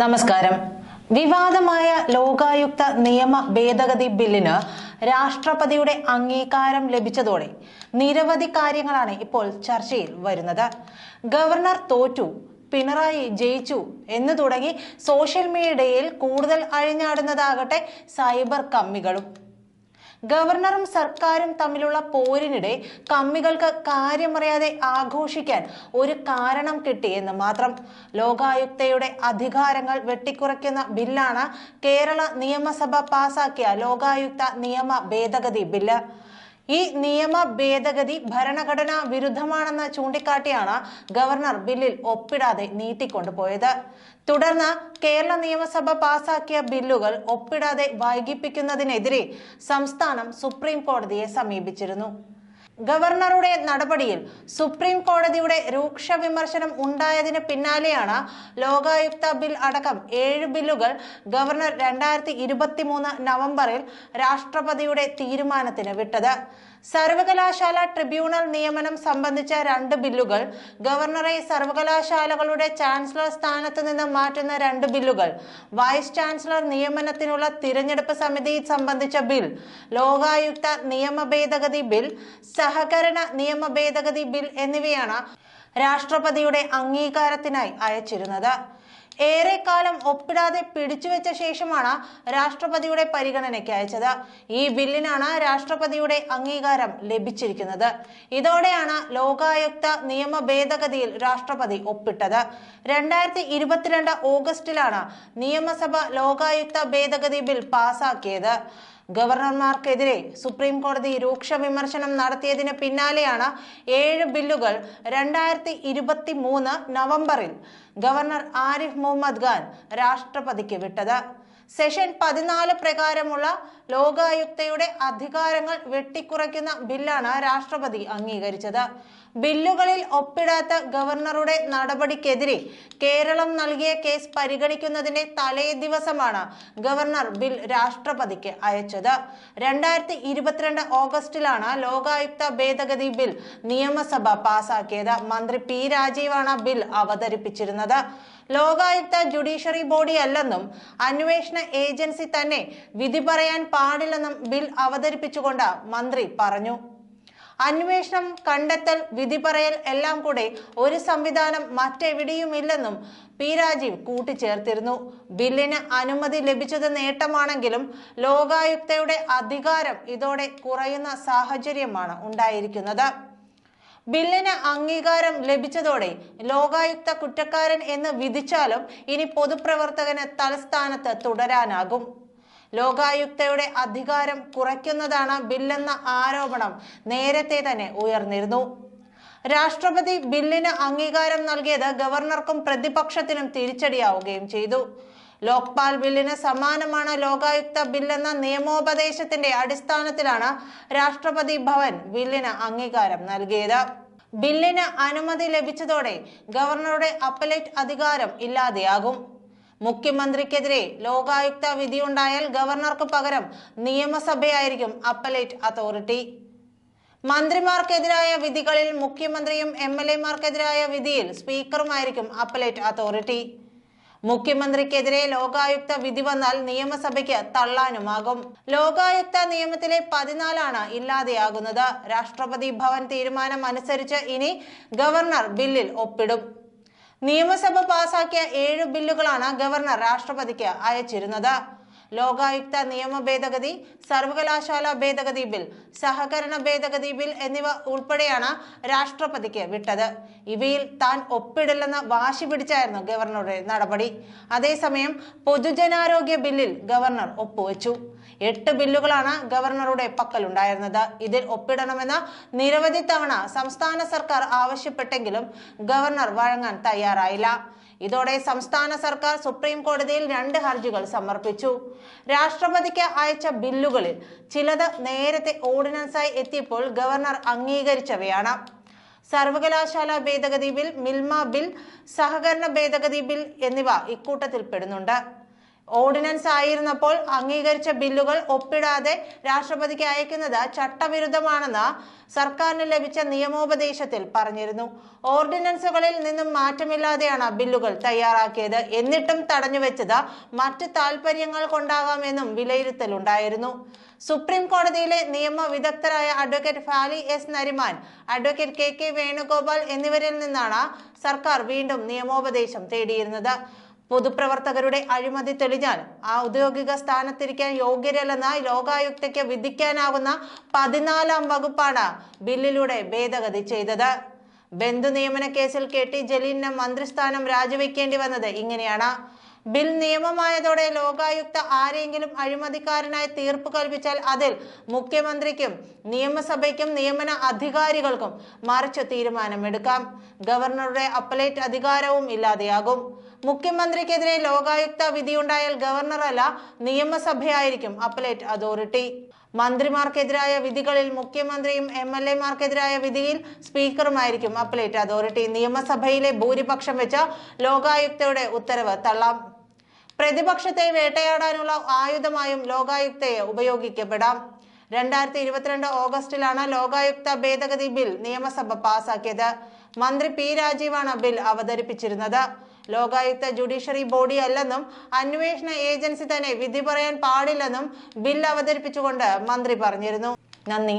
നമസ്കാരം. വിവാദമായ ലോകായുക്ത നിയമ ഭേദഗതി ബില്ലിന് രാഷ്ട്രപതിയുടെ അംഗീകാരം ലഭിച്ചതോടെ നിരവധി കാര്യങ്ങളാണ് ഇപ്പോൾ ചർച്ചയിൽ വരുന്നത്. ഗവർണർ തോറ്റു പിണറായി ജയിച്ചു എന്ന് തുടങ്ങി സോഷ്യൽ മീഡിയയിൽ കൂടുതൽ അഴിഞ്ഞാടുന്നതാകട്ടെ സൈബർ കമ്മികളും. ഗവർണറും സർക്കാരും തമ്മിലുള്ള പോരിനിടെ കമ്മികൾക്ക് കാര്യമറിയാതെ ആഘോഷിക്കാൻ ഒരു കാരണം കിട്ടിയെന്ന് മാത്രം. ലോകായുക്തയുടെ അധികാരങ്ങൾ വെട്ടിക്കുറയ്ക്കുന്ന ബില്ലാണ് കേരള നിയമസഭ പാസാക്കിയ ലോകായുക്ത നിയമ ഭേദഗതി ബില്ല്. ഈ നിയമ ഭേദഗതി ഭരണഘടനാ വിരുദ്ധമാണെന്ന് ചൂണ്ടിക്കാട്ടിയാണ് ഗവർണർ ബില്ലിൽ ഒപ്പിടാതെ നീട്ടിക്കൊണ്ടുപോയത്. തുടർന്ന് കേരള നിയമസഭ പാസാക്കിയ ബില്ലുകൾ ഒപ്പിടാതെ വൈകിപ്പിക്കുന്നതിനെതിരെ സംസ്ഥാനം സുപ്രീം കോടതിയെ സമീപിച്ചിരുന്നു. ഗവർണറുടെ നടപടിയിൽ സുപ്രീം കോടതിയുടെ രൂക്ഷ വിമർശനം ഉണ്ടായതിന് പിന്നാലെയാണ് ലോകായുക്ത ബിൽ അടക്കം ഏഴ് ബില്ലുകൾ ഗവർണർ രണ്ടായിരത്തി നവംബറിൽ രാഷ്ട്രപതിയുടെ തീരുമാനത്തിന് വിട്ടത്. സർവകലാശാല ട്രിബ്യൂണൽ നിയമനം സംബന്ധിച്ച രണ്ട് ബില്ലുകൾ ഗവർണറെ സർവകലാശാലകളുടെ ചാൻസലർ സ്ഥാനത്ത് നിന്ന് മാറ്റുന്ന രണ്ട് ബില്ലുകൾ വൈസ് ചാൻസലർ നിയമനത്തിനുള്ള തിരഞ്ഞെടുപ്പ് സമിതി സംബന്ധിച്ച ബിൽ ലോകായുക്ത നിയമ ഭേദഗതി ബിൽ സഹകരണ നിയമ ഭേദഗതി ബിൽ എന്നിവയാണ് രാഷ്ട്രപതിയുടെ അംഗീകാരത്തിനായി അയച്ചിരുന്നത്. ഏറെക്കാലം ഒപ്പിടാതെ പിടിച്ചുവെച്ച ശേഷമാണ് രാഷ്ട്രപതിയുടെ പരിഗണനയ്ക്ക് അയച്ചത്. ഈ ബില്ലിനാണ് രാഷ്ട്രപതിയുടെ അംഗീകാരം ലഭിച്ചിരിക്കുന്നത്. ഇതോടെയാണ് ലോകായുക്ത നിയമ ഭേദഗതിയിൽ രാഷ്ട്രപതി ഒപ്പിട്ടത്. രണ്ടായിരത്തി ഇരുപത്തിരണ്ട് ഓഗസ്റ്റിലാണ് നിയമസഭ ലോകായുക്ത ഭേദഗതി ബിൽ പാസാക്കിയത്. ഗവർണർമാർക്കെതിരെ സുപ്രീം കോടതി രൂക്ഷ വിമർശനം നടത്തിയതിന് പിന്നാലെയാണ് ഏഴ് ബില്ലുകൾ രണ്ടായിരത്തി ഇരുപത്തി മൂന്ന് നവംബറിൽ ഗവർണർ ആരിഫ് മുഹമ്മദ് ഖാൻ രാഷ്ട്രപതിക്ക് വിട്ടത്. സെഷൻ പതിനാല് പ്രകാരമുള്ള ലോകായുക്തയുടെ അധികാരങ്ങൾ വെട്ടിക്കുറയ്ക്കുന്ന ബില്ലാണ് രാഷ്ട്രപതി അംഗീകരിച്ചത്. ബില്ലുകളിൽ ഒപ്പിടാത്ത ഗവർണറുടെ നടപടിക്കെതിരെ കേരളം നൽകിയ കേസ് പരിഗണിക്കുന്നതിന്റെ തലേ ദിവസമാണ് ഗവർണർ ബിൽ രാഷ്ട്രപതിക്ക് അയച്ചത്. രണ്ടായിരത്തി ഇരുപത്തിരണ്ട് ഓഗസ്റ്റിലാണ് ലോകായുക്ത ഭേദഗതി ബിൽ നിയമസഭ പാസാക്കിയത്. മന്ത്രി പി രാജീവാണ് ബിൽ അവതരിപ്പിച്ചിരുന്നത്. ലോകായുക്ത ജുഡീഷ്യറി ബോഡി അല്ലെന്നും അന്വേഷണ ഏജൻസി തന്നെ വിധി പറയാൻ പാടില്ലെന്നും ബിൽ അവതരിപ്പിച്ചുകൊണ്ട് മന്ത്രി പറഞ്ഞു. അന്വേഷണം കണ്ടെത്തൽ വിധി പറയൽ എല്ലാം കൂടെ ഒരു സംവിധാനം മറ്റെവിടെയുമില്ലെന്നും പി രാജീവ് കൂട്ടിച്ചേർത്തിരുന്നു. ബില്ലിന് അനുമതി ലഭിച്ചത് നേട്ടമാണെങ്കിലും ലോകായുക്തയുടെ അധികാരം ഇതോടെ കുറയുന്ന സാഹചര്യമാണ് ഉണ്ടായിരിക്കുന്നത്. ബില്ലിന് അംഗീകാരം ലഭിച്ചതോടെ ലോകായുക്ത കുറ്റക്കാരൻ എന്ന് വിധിച്ചാലും ഇനി പൊതുപ്രവർത്തകന് തലസ്ഥാനത്ത് തുടരാനാകും. ലോകായുക്തയുടെ അധികാരം കുറയ്ക്കുന്നതാണ് ബില്ലെന്ന ആരോപണം നേരത്തെ തന്നെ ഉയർന്നിരുന്നു. രാഷ്ട്രപതി ബില്ലിന് അംഗീകാരം നൽകിയത് ഗവർണർക്കും പ്രതിപക്ഷത്തിനും തിരിച്ചടിയാവുകയും ചെയ്തു. ലോക്പാൽ ബില്ലിന് സമാനമാണ് ലോകായുക്ത ബില്ലെന്ന നിയമോപദേശത്തിന്റെ അടിസ്ഥാനത്തിലാണ് രാഷ്ട്രപതി ഭവൻ ബില്ലിന് അംഗീകാരം നൽകിയത്. ബില്ലിന് അനുമതി ലഭിച്ചതോടെ ഗവർണറുടെ അപ്പലേറ്റ് അധികാരം ഇല്ലാതെയാകും. മുഖ്യമന്ത്രിക്കെതിരെ ലോകായുക്ത വിധിയുണ്ടായാൽ ഗവർണർക്ക് പകരം നിയമസഭയായിരിക്കും അപ്പലേറ്റ് അതോറിറ്റി. മന്ത്രിമാർക്കെതിരായ വിധികളിൽ മുഖ്യമന്ത്രിയും എം എൽ എമാർക്കെതിരായ വിധിയിൽ സ്പീക്കറുമായിരിക്കും അപ്പലേറ്റ് അതോറിറ്റി. മുഖ്യമന്ത്രിക്കെതിരെ ലോകായുക്ത വിധി വന്നാൽ നിയമസഭയ്ക്ക് തള്ളാനുമാകും. ലോകായുക്ത നിയമത്തിലെ പതിനാലാണ് ഇല്ലാതെയാകുന്നത്. രാഷ്ട്രപതി ഭവൻ തീരുമാനം അനുസരിച്ച് ഇനി ഗവർണർ ബില്ലിൽ ഒപ്പിടും. നിയമസഭ പാസാക്കിയ ഏഴ് ബില്ലുകളാണ് ഗവർണർ രാഷ്ട്രപതിക്ക് അയച്ചിരുന്നത്. ലോകായുക്ത നിയമ ഭേദഗതി സർവകലാശാല ഭേദഗതി ബിൽ സഹകരണ ഭേദഗതി ബിൽ എന്നിവ ഉൾപ്പെടെയാണ് രാഷ്ട്രപതിക്ക് വിട്ടത്. ഇവയിൽ താൻ ഒപ്പിടില്ലെന്ന് വാശി പിടിച്ചായിരുന്നു ഗവർണറുടെ നടപടി. അതേസമയം പൊതുജനാരോഗ്യ ബില്ലിൽ ഗവർണർ ഒപ്പുവെച്ചു. എട്ട് ബില്ലുകളാണ് ഗവർണറുടെ പക്കലുണ്ടായിരുന്നത്. ഇതിൽ ഒപ്പിടണമെന്ന് നിരവധി തവണ സംസ്ഥാന സർക്കാർ ആവശ്യപ്പെട്ടെങ്കിലും ഗവർണർ വഴങ്ങാൻ തയ്യാറായില്ല. ഇതോടെ സംസ്ഥാന സർക്കാർ സുപ്രീം കോടതിയിൽ രണ്ട് ഹർജികൾ സമർപ്പിച്ചു. രാഷ്ട്രപതിക്ക് അയച്ച ബില്ലുകളിൽ ചിലത് നേരത്തെ ഓർഡിനൻസായി എത്തിയപ്പോൾ ഗവർണർ അംഗീകരിച്ചവയാണ്. സർവകലാശാല ഭേദഗതി ബിൽ മിൽമ ബിൽ സഹകരണ ഭേദഗതി ബിൽ എന്നിവ ഇക്കൂട്ടത്തിൽ പെടുന്നുണ്ട്. ഓർഡിനൻസ് ആയിരുന്നപ്പോൾ അംഗീകരിച്ച ബില്ലുകൾ ഒപ്പിടാതെ രാഷ്ട്രപതിക്ക് അയക്കുന്നത് ചട്ടവിരുദ്ധമാണെന്ന് സർക്കാരിന് ലഭിച്ച നിയമോപദേശത്തിൽ പറഞ്ഞിരുന്നു. ഓർഡിനൻസുകളിൽ നിന്നും മാറ്റമില്ലാതെയാണ് ബില്ലുകൾ തയ്യാറാക്കിയത്. എന്നിട്ടും തടഞ്ഞുവെച്ചത് മറ്റ് താൽപ്പര്യങ്ങൾ കൊണ്ടാകാമെന്നും വിലയിരുത്തലുണ്ടായിരുന്നു. സുപ്രീം കോടതിയിലെ നിയമ വിദഗ്ധരായ advocate Fali S Nariman advocate K K Venugopal എന്നിവരിൽ നിന്നാണ് സർക്കാർ വീണ്ടും നിയമോപദേശം തേടിയിരുന്നത്. പൊതുപ്രവർത്തകരുടെ അഴിമതി തെളിഞ്ഞാൽ ആ ഔദ്യോഗിക സ്ഥാനത്തിരിക്കാൻ യോഗ്യരല്ലെന്ന ലോകായുക്തയ്ക്ക് വിധിക്കാനാകുന്ന പതിനാലാം വകുപ്പാണ് ബില്ലിലൂടെ ഭേദഗതി ചെയ്തത്. ബന്ധു നിയമന കേസിൽ കെ ടി ജലീലിന് മന്ത്രിസ്ഥാനം രാജിവെക്കേണ്ടി വന്നത് ഇങ്ങനെയാണ്. ബിൽ നിയമമായതോടെ ലോകായുക്ത ആരെങ്കിലും അഴിമതിക്കാരനായി തീർപ്പ് കൽപ്പിച്ചാൽ അതിൽ മുഖ്യമന്ത്രിക്കും നിയമസഭയ്ക്കും നിയമന അധികാരികൾക്കും മറിച്ച് തീരുമാനമെടുക്കാം. ഗവർണറുടെ അപ്പലേറ്റ് അധികാരവും ഇല്ലാതെയാകും. മുഖ്യമന്ത്രിക്കെതിരെ ലോകായുക്ത വിധിയുണ്ടായാൽ ഗവർണറല്ല നിയമസഭയായിരിക്കും അപ്പലേറ്റ് അതോറിറ്റി. മന്ത്രിമാർക്കെതിരായ വിധികളിൽ മുഖ്യമന്ത്രിയും എം എൽ എമാർക്കെതിരായ വിധിയിൽ സ്പീക്കറുമായിരിക്കും അപ്പലേറ്റ് അതോറിറ്റി. നിയമസഭയിലെ ഭൂരിപക്ഷം വെച്ച് ലോകായുക്തയുടെ ഉത്തരവ് തള്ളാം. പ്രതിപക്ഷത്തെ വേട്ടയാടാനുള്ള ആയുധമായും ലോകായുക്തയെ ഉപയോഗിക്കപ്പെടാം. രണ്ടായിരത്തി ഇരുപത്തിരണ്ട് ഓഗസ്റ്റിലാണ് ലോകായുക്ത ഭേദഗതി ബിൽ നിയമസഭ പാസാക്കിയത്. മന്ത്രി പി രാജീവാണ് ബിൽ അവതരിപ്പിച്ചിരുന്നത്. ലോകായുക്ത ജുഡീഷ്യറി ബോഡി അല്ലെന്നും അന്വേഷണ ഏജൻസി തന്നെ വിധി പറയാൻ പാടില്ലെന്നും ബിൽ അവതരിപ്പിച്ചുകൊണ്ട് മന്ത്രി പറഞ്ഞിരുന്നു. നന്ദി.